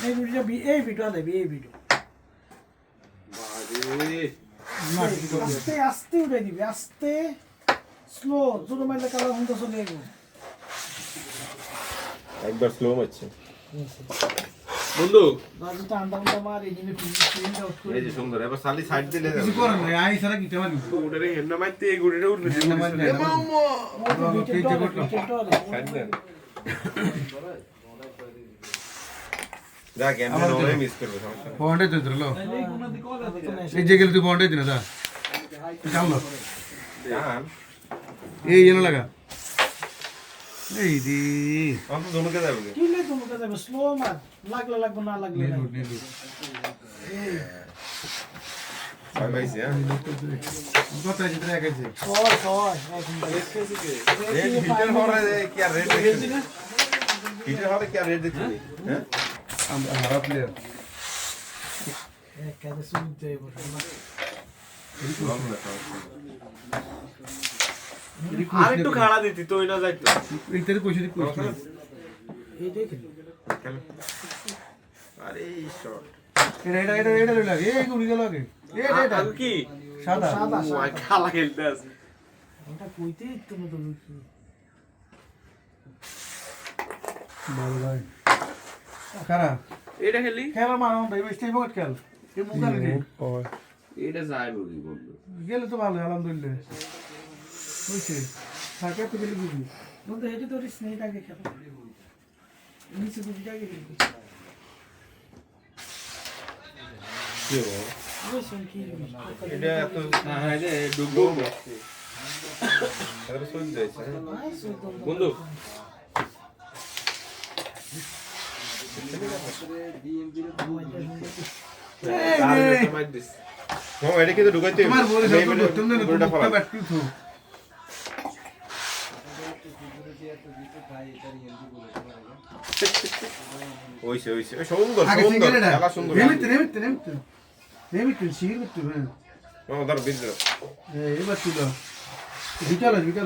এই ভিডিওটা বি- এই ভিডিও দেবি এই ভিডিও আস্তে আস্তে উঠে দিবি আস্তে। স্লো জোরে মারলে কালো হুন্দা চলে যাব একবার স্লো মারছে। বন্ধু। মার এই যে সুন্দর এবার সালি সাইড দিলে কিছু করেন নাই আই সারা কি তেমন গুড়ের হেন্না মাইতে এই গুড়িটা উঠবে দেখ এমনি আমার মিস করবে সমস্যা নেই। পয়েন্টে তো এই যে গেলে তুই পয়েন্টে দিন দা এই যেন লাগা। এই দি আমি তো জমকে যাবে কি? কি লে তুমি কাছে স্লো মার। লাগলে লাগবে না লাগলে না? নিলু নিলু হ্যাঁ? হ্যাঁ? আমরা আর একটু খাড়া দিতি তুই না যাইতো। এইটারে কইছি কইছি এই দেখি আরে শট। এটা এটা এটা এটা লইলা এই গুলি গেল এটা এটা। কি? সাদা। সাদা খালা খেলতে আছে। এটা কইতে তুমি তো লুকি ভালো ভাই। কারা এটা খেলি? খেলা ভাই স্টেজ বকট খেল। এই মুখা রে এটা যাই বলি বন্ধু। গেলে তো ভালো আলহামদুলিল্লাহ। হইছে থাকে তো গেলে বুঝবি। বলতে হেঁটে তো স্নেহিত আগে খেলো নিচে দুটি আগে খেলো এটা এত হ্যাঁ যে ডুবো হয়েছে, হ্যাঁ? বন্ধু। এটা কিন্তু ঢুকাইতে হইছে। এ, সুন্দর, আগে সুন্দর, সিঙ্গেল এটা খেলা সুন্দর। নেমিতে নেমিতে নেমিতে নেমিতে সিঙ্গেল করতে হ্যাঁ মামা, ধরো, বিট ধরো। এবার তুলো বিকালে বিকালে